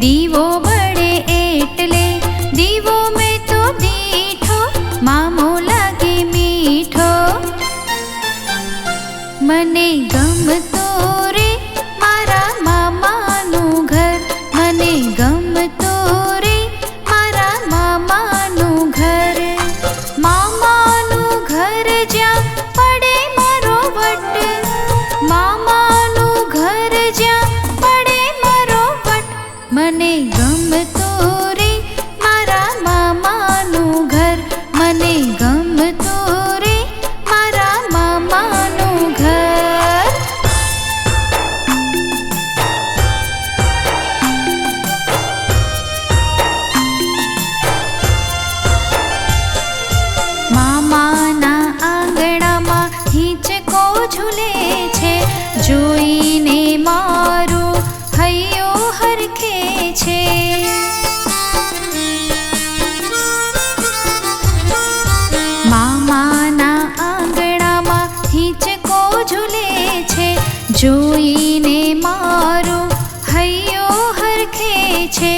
दिवो ઝૂલે છે, જોઈને મારું હૈયો હરખે છે. મામાના આંગણામાં હિંચકો ઝૂલે છે, જોઈને મારું હૈયો હરખે છે.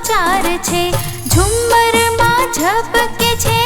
ચાર છે ઝુમ્મરમાં ઝબકે છે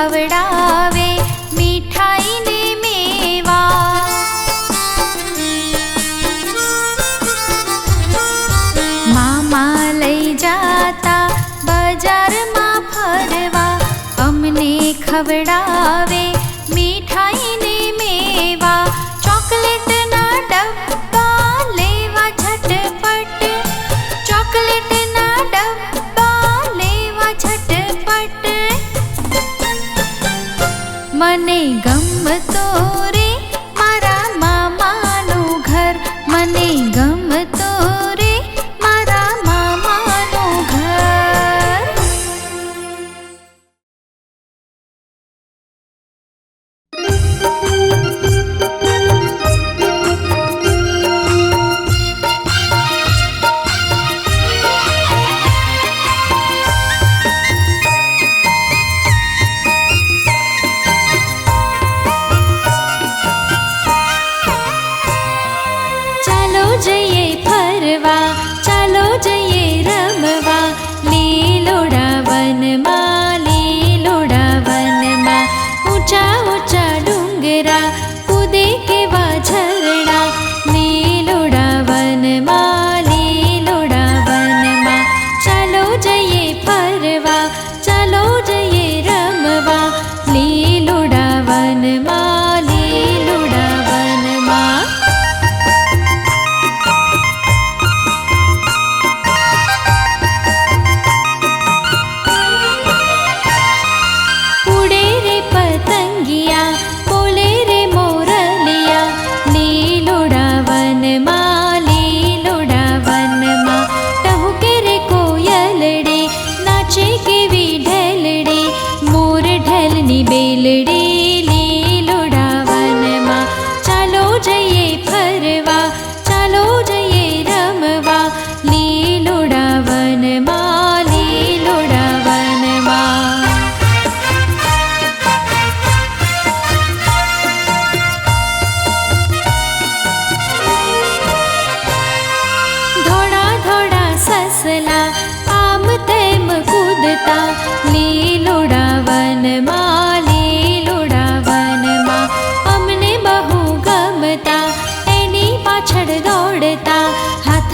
आवडा ડુંગરા દેખેવા ઝરણા बेलडी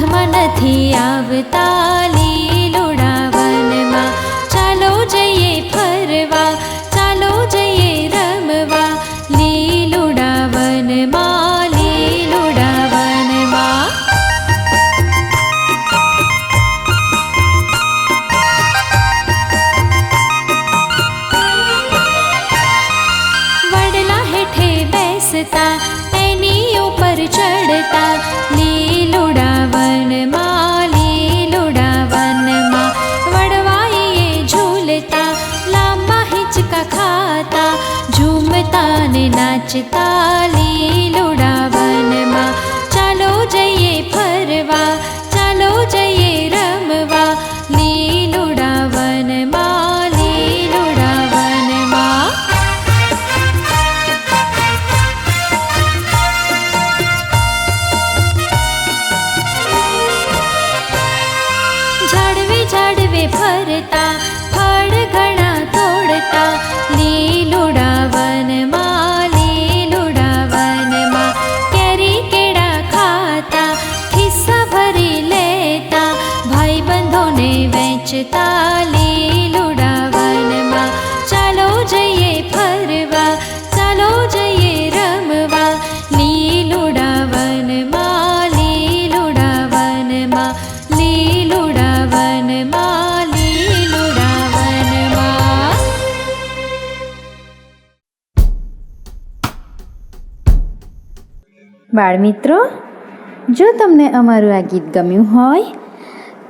હાથમાં નથી આવતા લીલોડા વનમાં ચાલો જઈએ ફરવા ને નાચતા લીલોડા વનમાં ચાલો જઈએ ફરવા ચાલો જઈએ રમવા લીલોડા વનમાં લીલોડા વનમાં ઝાડવે ઝાડવે ફરતા વેચતા લીલુડા વનમાં ચાલો જઈએ ફરવા, ચાલો જઈએ રમવા. લીલુડા વનમાં લીલુડા વનમાં લીલુડા વનમાં લીલુડા વનમાં બાળમિત્રો, જો તમને અમારું આ ગીત ગમ્યું હોય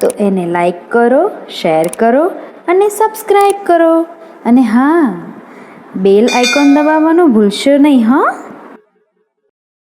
તો એને લાઈક કરો શેર કરો અને સબસ્ક્રાઈબ કરો. અને હા બેલ આઇકોન દબાવવાનું ભૂલશો નહીં, હા.